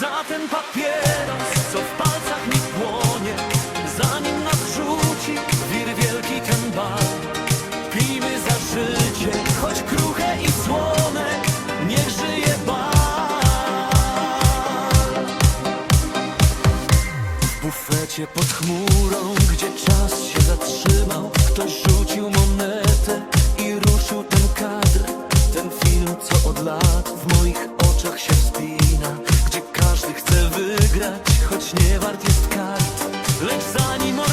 Za ten papieros, co w palcach mi płonie Zanim nas rzuci wir wielki ten bal. Pijmy za życie, choć kruche i słone Niech żyje bal. W bufecie pod chmurą, gdzie czas się zatrzymał Ktoś rzucił monetę i ruszył ten kadr Ten film, co od lat Nie wart jest kart, lecz zanim on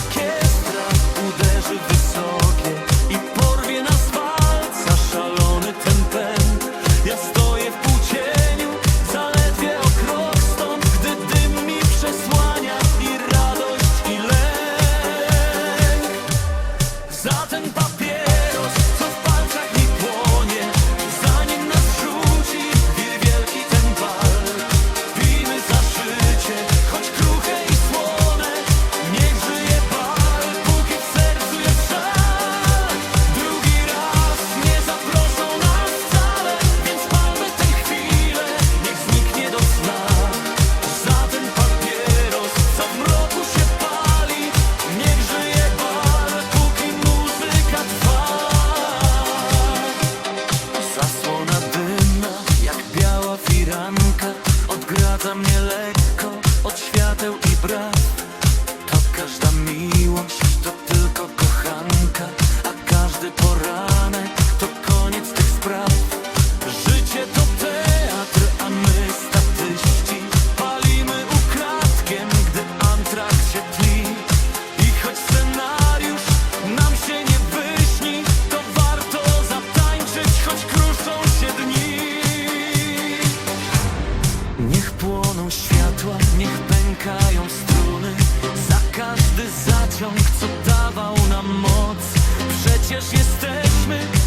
pociąg, co dawał nam moc. Przecież jesteśmy